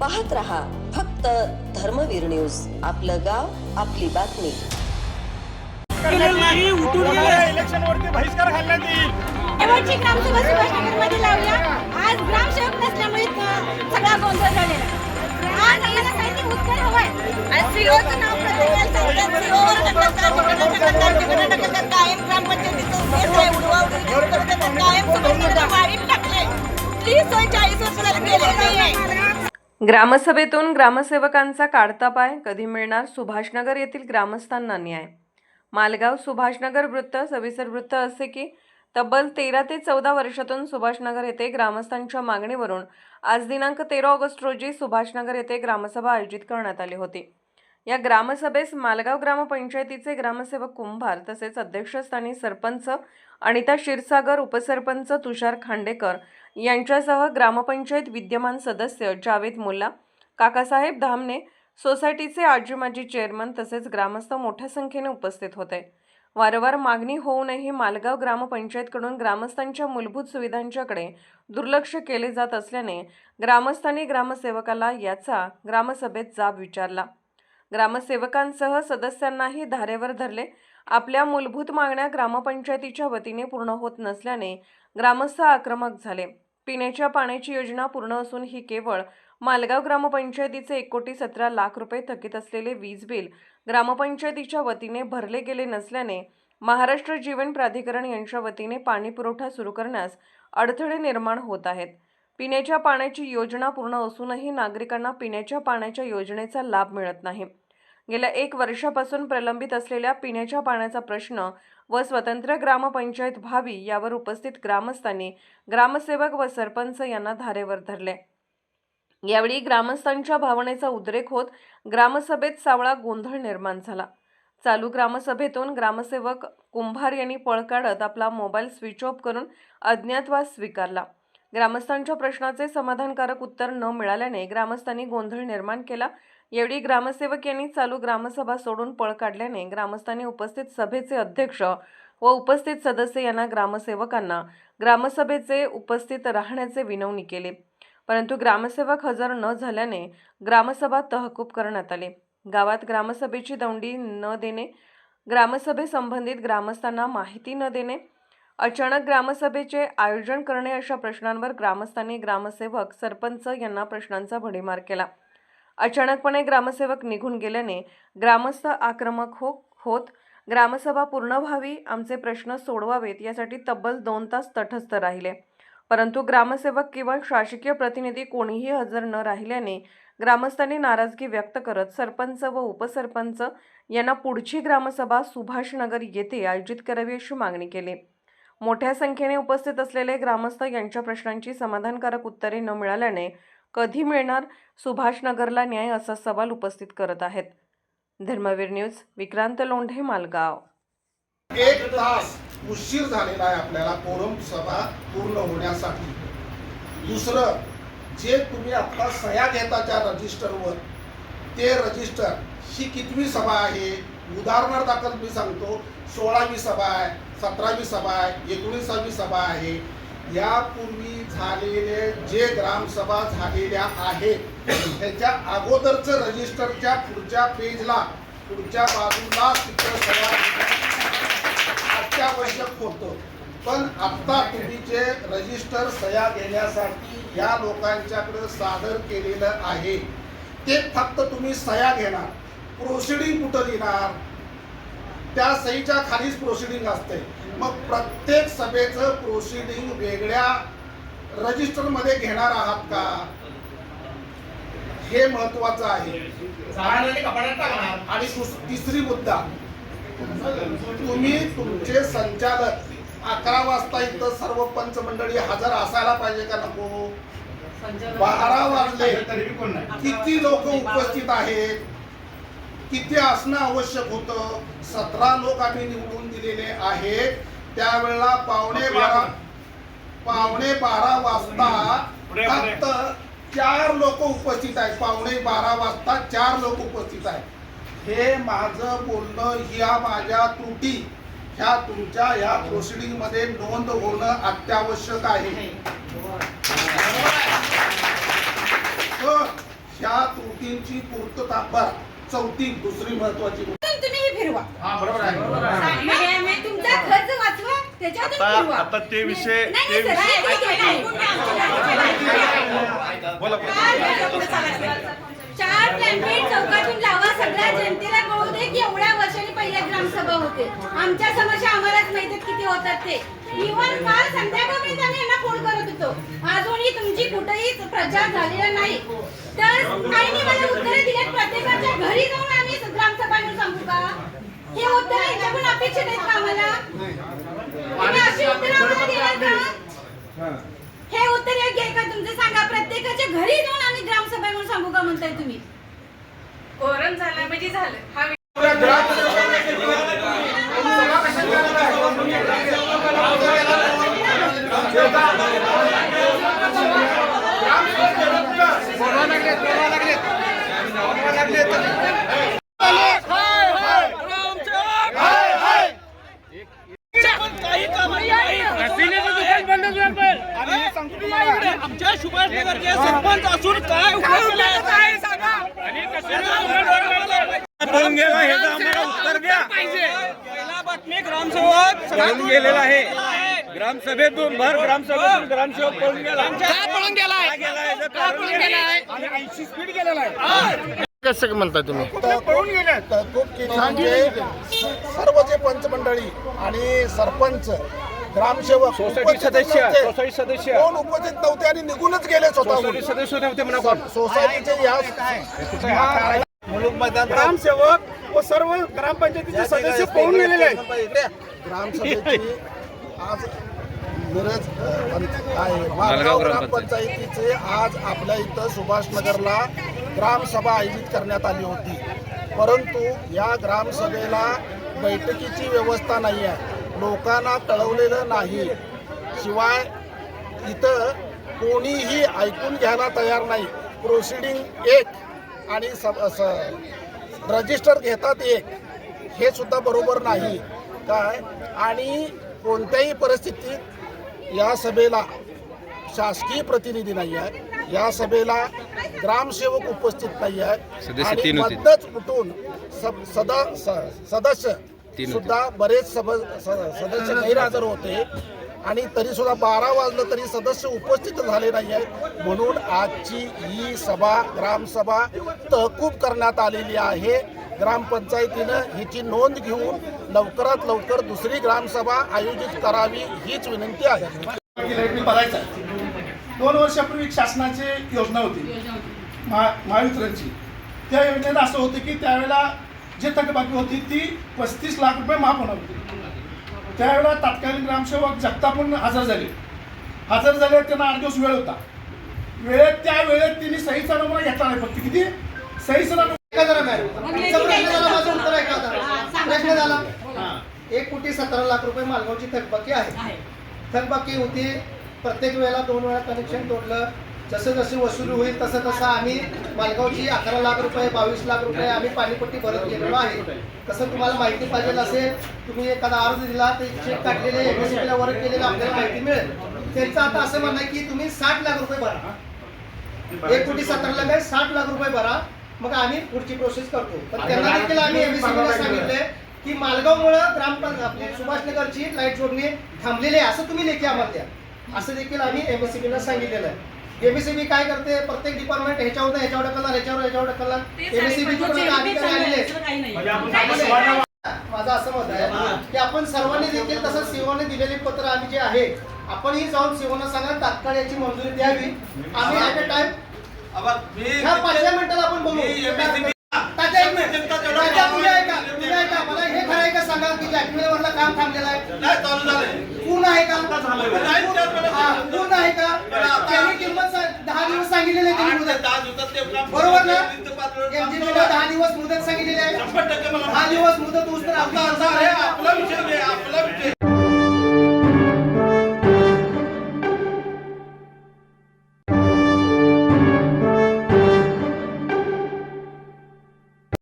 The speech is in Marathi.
पाहत रहा फक्त धर्मवीर न्यूज. आपलं गाव आपली बातमी. नाही उठून गेले इलेक्शन वरती बहिष्कार घालण्यात येईल. शेवटची ग्रामसभा सुभाषनगरमध्ये लावल्या आज ग्रामसेवक नसल्यामुळे अ, सगळा गोंधळ झालेला आज आम्हाला काहीतरी उत्तर हवंय. आणि सीओचं नाव प्रत्येकाला सांगतात. सीओवर ढकलतात तिकडे ढकलतात तिकडे ढकलतात कायम ग्रामपंचायतीचं केस आहे. कायम सुभाषनगर टाकले चाळीस वर्ष झाले गेले नाहीये. ग्रामसभेतून ग्रामसेवकांचा काढता पाय कधी मिळणार सुभाषनगर येथील ग्रामस्थांना न्याय? मालगाव सुभाषनगर वृत्त सविस्तर वृत्त असे की तब्बल तेरा ते चौदा वर्षातून सुभाषनगर येथे ग्रामस्थांच्या मागणीवरून आज दिनांक तेरा ऑगस्ट रोजी सुभाषनगर येथे ग्रामसभा आयोजित करण्यात आली होती. या ग्रामसभेस मालगाव ग्रामपंचायतीचे ग्रामसेवक कुंभार तसेच अध्यक्षस्थानी सरपंच अनिता क्षीरसागर उपसरपंच तुषार खांडेकर यांच्यासह ग्रामपंचायत विद्यमान सदस्य जावेद मुल्ला काकासाहेब धामणे सोसायटीचे आजी माजी चेअरमन तसेच ग्रामस्थ मोठ्या संख्येने उपस्थित होते. वारंवार मागणी होऊनही मालगाव ग्रामपंचायतकडून ग्रामस्थांच्या मूलभूत सुविधांच्याकडे दुर्लक्ष केले जात असल्याने ग्रामस्थांनी ग्रामसेवकाला याचा ग्रामसभेत जाब विचारला. ग्रामसेवकांसह सदस्यांनाही धारेवर धरले. आपल्या मूलभूत मागण्या ग्रामपंचायतीच्या वतीने पूर्ण होत नसल्याने ग्रामस्थ आक्रमक झाले. पिण्याच्या पाण्याची योजना पूर्ण असून ही केवळ मालगाव ग्रामपंचायतीचे एक कोटी सतरा लाख रुपये थकीत असलेले वीज बिल ग्रामपंचायतीच्या वतीने भरले गेले नसल्याने महाराष्ट्र जीवन प्राधिकरण यांच्या वतीने पाणी पुरवठा सुरू करण्यास अडथळे निर्माण होत आहेत. पिण्याच्या पाण्याची योजना पूर्ण असूनही नागरिकांना पिण्याच्या पाण्याच्या योजनेचा लाभ मिळत नाही. गेल्या एक वर्षापासून प्रलंबित असलेल्या पिण्याच्या पाण्याचा प्रश्न व स्वतंत्र ग्रामपंचायत व्हावी यावर उपस्थित ग्रामस्थांनी ग्रामसेवक व सरपंच यांना धारेवर धरले. यावेळी ग्रामस्थांच्या भावनेचा उद्रेक होत ग्रामसभेत सावळा गोंधळ निर्माण झाला. चालू ग्रामसभेतून ग्रामसेवक कुंभार यांनी पळ काढत आपला मोबाईल स्विच ऑफ करून अज्ञातवास स्वीकारला. ग्रामस्थांच्या प्रश्नाचे समाधानकारक उत्तर न मिळाल्याने ग्रामस्थांनी गोंधळ निर्माण केला यावेळी ग्रामसेवक यांनी चालू ग्रामसभा सोडून पळ काढल्याने ग्रामस्थांनी उपस्थित सभेचे अध्यक्ष व उपस्थित सदस्य यांना ग्रामसेवकांना ग्रामसभेचे उपस्थित राहण्याचे विनवणी केले. परंतु ग्रामसेवक हजर न झाल्याने ग्रामसभा तहकूब करण्यात आले. गावात ग्रामसभेची दौंडी न देणे ग्रामसभेसंबंधित ग्रामस्थांना माहिती न देणे अचानक ग्रामसभेचे आयोजन करणे अशा प्रश्नांवर ग्रामस्थांनी ग्रामसेवक सरपंच यांना प्रश्नांचा भडीमार केला. अचानकपणे ग्रामसेवक निघून गेल्याने ग्रामस्थ आक्रमक हो होत ग्रामसभा पूर्ण व्हावी आमचे प्रश्न सोडवावेत यासाठी तब्बल दोन तास तटस्थ राहिले. परंतु ग्रामसेवक किंवा शासकीय प्रतिनिधी कोणीही हजर न राहिल्याने ग्रामस्थांनी नाराजगी व्यक्त करत सरपंच व उपसरपंच यांना पुढची ग्रामसभा सुभाषनगर येथे आयोजित करावी अशी मागणी केली. मोठ्या संख्येने उपस्थित असलेले ग्रामस्थ यांच्या प्रश्नांची समाधानकारक उत्तरे न मिळाल्याने कधी मिळणार? सुभाषनगरला न्याय असा सवाल उपस्थित करत आहेत. धर्मवीर न्यूज विक्रांत लोंढे मालगाव. एक तास उशीर झालेला आहे आपल्याला कोरम सभा पूर्ण होण्यासाठी. दुसरं जे तुम्ही आता सह्या घेता त्या रजिस्टरवर ते रजिस्टर ही कितवी सभा आहे? उदाहरणादाखल मी सांगतो सोळावी सभा आहे सतरावी सभा आहे एकोणीसावी सभा आहे यापूर्वी झालेले जे ग्रामसभा झालेल्या आहेत त्याच्या अगोदरचं रजिस्टरच्या पुढच्या पेजला पुढच्या बाजूला सभा अत्यावश्यक होतं. पण आता तुम्ही जे रजिस्टर सह्या घेण्यासाठी या लोकांच्याकडे सादर केलेलं आहे ते फक्त तुम्ही सह्या घेणार. प्रोसिडिंग कुठं लिहिणार? त्या सहीच्या खालीच प्रोसिडिंग असते मग प्रत्येक सभेचं प्रोसिडिंग वेगळ्या रजिस्टरमध्ये घेणार आहात का? हे महत्वाचं आहे. आणि तिसरी मुद्दा. तुम्ही तुमचे संचालक अकरा वाजता इथं सर्व पंच मंडळी हजर असायला पाहिजे का नको? बारा वाजले. किती लोक उपस्थित आहेत? किती असणं आवश्यक होतं. सतरा लोक आम्ही निवडून दिलेले आहेत. त्यावेळेला पावणे बारा पावणे बारा वाजता फक्त चार लोक उपस्थित आहेत. पावणे बारा वाजता चार लोक उपस्थित आहेत. हे माझं बोलणं ह्या माझ्या त्रुटी ह्या तुमच्या या प्रोसिडिंगमध्ये नोंद होणं अत्यावश्यक आहे. ह्या त्रुटींची पूर्तता बरं चौथी दुसरी महत्वाची गोष्ट. पण तुम्ही हे फिरवा. हा बरोबर आहे मग हे- मग तुमचा खर्च वाचवा त्याच्यातून आता- फिरवा. आता ते विषय- नाही, ते नाही, सर, विषय- ऐकून घ्या, ऐकून घ्या आमचं. बोला चार प्लॅम्पेट चौकातून लावा सगळ्या जनतेला कळू दे की एवढ्या वर्षांनी पहिल्या ग्रामसभा होते. आमच्या समस्या आम्हालाच माहीत आहेत किती होतात ते. इव्हन काल संध्याकाळपर्यंत आम्ही यांना फोन करत होतो. अजूनही तुमची कुठेही प्रचार झालेला नाही. तर काही नाही मला उत्तरे दिलेत प्रत्येकाच्या घरी जाऊन आम्ही ग्रामसभा घेऊन सांगू का हे उत्तर याच्याकडून अपेक्षित आहेत का आम्हाला? तुम्ही अशी उत्तरं आम्हाला देणार का? हे. उत्तर योग्य आहे का? तुमचं सांगा. प्रत्येकाच्या घरी जाऊन आम्ही ग्रामसभा म्हणून सांगू का म्हणताय तुम्ही? कोरम झालं म्हणजे झालं. हा आमच्या सुभाष नगरचे सरपंच असून काय पळून गेला हे आम्हाला उत्तर द्या पहिला बातमी ग्रामसेवक गेलेला आहे. ग्रामसभेतून भर ग्रामसभेतून ग्रामसेवक पळून गेला पळून गेलाय आणि ऐंशी स्पीड गेलेला आहे. कसं म्हणता तुम्ही? पळून गेले? तरतूद केली म्हणजे सर्व जे पंचमंडळी आणि सरपंच ग्रामसेवक सोसायटी उपस्थित सदस्य नव्हते. सोसायटी सदस्य. कोण उपस्थित नव्हते आणि निघूनच गेले सोसायटी सदस्य नव्हते म्हणा कोण? सोसायटीचे या ग्रामसेवक व सर्व ग्रामपंचायतीचे सदस्य पळून गेलेले. आहेत ग्रामसभेची आज मिरज ग्रामपंचायतीचे आज आपल्या इथं सुभाषनगरला ग्रामसभा आयोजित करण्यात आली होती. परंतु या ग्रामसभेला बैठकीची व्यवस्था नाही आहे. लोकांना कळवलेलं नाही. शिवाय इथं कोणीही ऐकून घ्यायला तयार नाही. प्रोसिडिंग एक आणि सब स- रजिस्टर घेतात एक. हे सुद्धा बरोबर नाही. काय? आणि कोणत्याही परिस्थितीत या सभेला शासकीय प्रतिनिधी नाही आहे. या सभेला ग्रामसेवक उपस्थित नाही आहे आणि मध्यच उठून सब- सदा स- सदस्य सुद्धा बरेच सदस्य गैरहजर होते. आणि तरी सुद्धा बारा वाजलं तरी सदस्य उपस्थित झाले नाही आहेत म्हणून आजची ही सभा ग्रामसभा तहकूब करण्यात आलेली आहे. ग्रामपंचायतीनं हिची नोंद घेऊन लवकरात लवकर दुसरी ग्रामसभा आयोजित करावी हीच विनंती आहे. दोन वर्षापूर्वी एक शासनाची योजना होती. महा महावितरणची. त्या योजनेत असं होतं की त्यावेळेला जे थकबाकी होती ती पस्तीस लाख रुपये माफ होणार होती. त्यावेळेला तत्कालीन ग्रामसेवक जगतापून हजर झाले. हजर झाले त्यांना आठ दिवस वेळ होता. वेळेत त्या वेळेत त्यांनी सहीचा नमुना घेतला नाही. फक्त किती? सहीचा नमुना प्रश्न झाला एक कोटी सतरा लाख रुपये मालगावची थकबाकी आहे. थकबाकी होती प्रत्येक वेळेला दोन वेळा कनेक्शन तोडलं. जसं जसं वसुली होईल तसं तसं आम्ही मालगावची अकरा लाख रुपये बावीस लाख रुपये आम्ही पाणीपट्टी भरत गेलेलो आहे. तसं तुम्हाला माहिती पाहिजे असेल तुम्ही एखादा अर्ज दिला ते चेक काढलेले एमएससीला वर्क केलेलं आपल्याला माहिती मिळेल. त्यांचं आता असं म्हणणं की तुम्ही साठ लाख रुपये भरा. एक कोटी सतरा लाख आहे साठ लाख रुपये भरा. मग आम्ही पुढची प्रोसेस करतो. पण त्यांना देखील आम्ही एमएससीला सांगितलंय की मालगावमुळं ग्रामपंचायत आपली सुभाषनगरची लाइट जोडणी थांबलेली आहे. असं तुम्ही लेखी आम्हाला द्या. असं देखील आम्ही एमएससीबीला सांगितलेलं आहे. एमएससीबी काय करते? प्रत्येक डिपार्टमेंट ह्याच्यावर ह्याच्यावर ढकलणार ह्याच्यावर ह्याच्यावर ढकलणार. एमएससीबी आहेत. माझं असं मत आहे की आपण सर्वांनी देखील तसं सीओने दिलेले पत्र आम्ही जे आहे आपणही जाऊन सीओना सांगा तात्काळ याची मंजुरी द्यावी. आम्ही ऍट अ टाइम पाचव्या मिनिटाला आपण बोलू. तात्या, एक मिनिट. तात्या, तुम्ही ऐका तुम्ही ऐका मला हे खरं आहे का सांगा? की जॅकमेल वरला काम थांबलेलं आहे. पूर्ण आहे का? हा, पूर्ण आहे का? त्यांनी किंमत सा- दहा दिवस सांगितलेली आहे त्यांनी मुदत. बरोबर ना? MGP ला दहा दिवस मुदत सांगितलेली आहे. दहा दिवस मुदत तर आपला अर्ज आहे आपला विषय आपला विषय.